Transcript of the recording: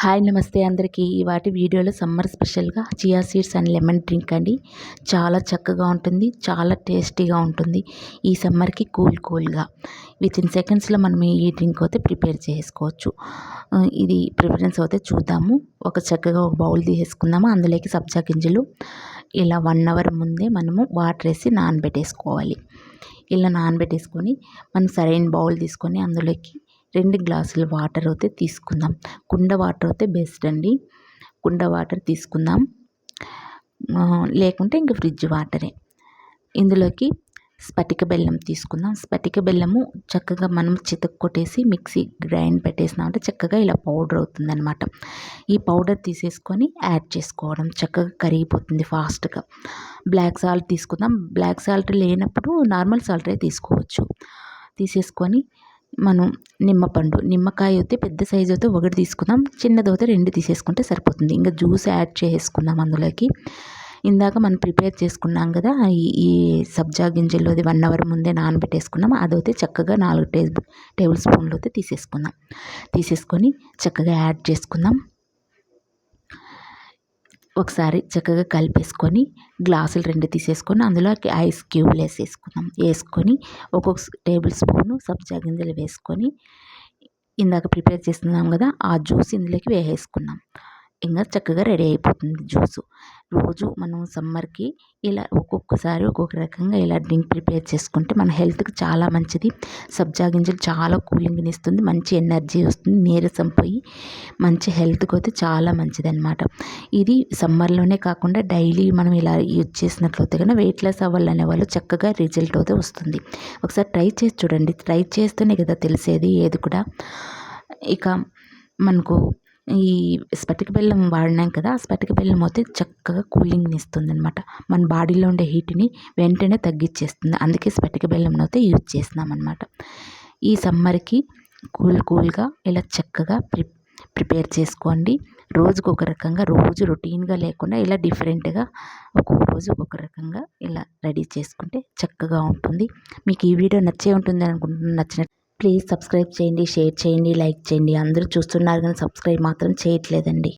Hi నమస్తే అందరికీ. వాటి వీడియోలో సమ్మర్ స్పెషల్గా chia seeds and lemon drink అండి. చాలా చక్కగా ఉంటుంది చాలా టేస్టీగా ఉంటుంది. ఈ సమ్మర్కి కూల్ కూల్గా. విత్ ఇన్ సెకండ్స్లో మనం ఈ డ్రింక్ అయితే ప్రిపేర్ చేసుకోవచ్చు. ఇది ప్రిఫరెన్స్ అయితే చూద్దాము. ఒక చక్కగా ఒక బౌల్ తీసేసుకుందాము. అందులోకి సబ్జా గింజలు. ఇలా వన్ అవర్ ముందే మనము వాటర్ వేసి నానబెట్టేసుకోవాలి. ఇలా నానబెట్టేసుకొని మనం సరైన బౌల్ తీసుకొని అందులోకి రెండు గ్లాసులు వాటర్ అయితే తీసుకుందాం. కుండ వాటర్ అయితే బెస్ట్ అండి. కుండ వాటర్ తీసుకుందాం. లేకుంటే ఇంక ఫ్రిడ్జ్ వాటరే. ఇందులోకి స్పటిక బెల్లం తీసుకుందాం. స్పటిక బెల్లము చక్కగా మనం చితక్కొట్టేసి మిక్సీ గ్రైండ్ పెట్టేసినామంటే చక్కగా ఇలా పౌడర్ అవుతుందన్నమాట. ఈ పౌడర్ తీసేసుకొని యాడ్ చేసుకోవడం చక్కగా కరిగిపోతుంది ఫాస్ట్గా. బ్లాక్ సాల్ట్ తీసుకుందాం. బ్లాక్ సాల్ట్ లేనప్పుడు నార్మల్ సాల్టే తీసుకోవచ్చు. తీసేసుకొని మనం నిమ్మపండు నిమ్మకాయ అయితే పెద్ద సైజు అయితే ఒకటి తీసుకుందాం. చిన్నది అయితే రెండు తీసేసుకుంటే సరిపోతుంది. ఇంకా జ్యూస్ యాడ్ చేసుకుందాం అందులోకి. ఇందాక మనం ప్రిపేర్ చేసుకున్నాం కదా ఈ ఈ సబ్జా గింజలు అది వన్ అవర్ ముందే నానబెట్టేసుకున్నాం. అదైతే చక్కగా నాలుగు టేబుల్ టేబుల్ స్పూన్లు అయితే తీసేసుకుందాం. తీసేసుకొని చక్కగా యాడ్ చేసుకుందాం. ఒకసారి చక్కగా కలిపేసుకొని గ్లాసులు రెండు తీసేసుకొని అందులోకి ఐస్ క్యూబ్లు వేసేసుకుందాం. వేసుకొని ఒక్కొక్క టేబుల్ స్పూను సబ్జా గింజలు వేసుకొని ఇందాక ప్రిపేర్ చేస్తున్నాం కదా ఆ జ్యూస్ ఇందులోకి వేసేసుకున్నాం ఇంకా చక్కగా రెడీ అయిపోతుంది జ్యూసు. రోజు మనం సమ్మర్కి ఇలా ఒక్కొక్కసారి ఒక్కొక్క రకంగా ఇలా డ్రింక్ ప్రిపేర్ చేసుకుంటే మన హెల్త్కి చాలా మంచిది. సబ్జా గింజలు చాలా కూలింగ్ని ఇస్తుంది మంచి ఎనర్జీ వస్తుంది నీరసం పోయి మంచి హెల్త్కి అయితే చాలా మంచిది అనమాట ఇది సమ్మర్లోనే కాకుండా డైలీ మనం ఇలా యూజ్ చేసినట్లయితే కనుక వెయిట్ లాస్ అవ్వాలనే వాళ్ళు చక్కగా రిజల్ట్ అయితే వస్తుంది. ఒకసారి ట్రై చేసి చూడండి. ట్రై చేస్తేనే కదా తెలిసేది ఏది కూడా. ఇక మనకు ఈ స్పటిక బెల్లం వాడినాం కదా ఆ స్పటిక బెల్లం అయితే చక్కగా కూలింగ్ని ఇస్తుంది అనమాట మన బాడీలో ఉండే హీట్ని వెంటనే తగ్గించేస్తుంది. అందుకే స్పటిక బెల్లం అయితే యూజ్ చేస్తున్నాం అనమాట ఈ సమ్మర్కి కూల్ కూల్గా ఇలా చక్కగా ప్రి ప్రిపేర్ చేసుకోండి. రోజుకు ఒక రకంగా రోజు రొటీన్గా లేకుండా ఇలా డిఫరెంట్గా ఒక్కొక్క రోజు ఒక్కొక్క రకంగా ఇలా రెడీ చేసుకుంటే చక్కగా ఉంటుంది. మీకు ఈ వీడియో నచ్చే ఉంటుంది అనుకుంటున్నాను నచ్చిన ప్లీజ్ సబ్స్క్రైబ్ చేయండి షేర్ చేయండి లైక్ చేయండి. అందరూ చూస్తున్నారు కానీ సబ్స్క్రైబ్ మాత్రం చేయట్లేదండి.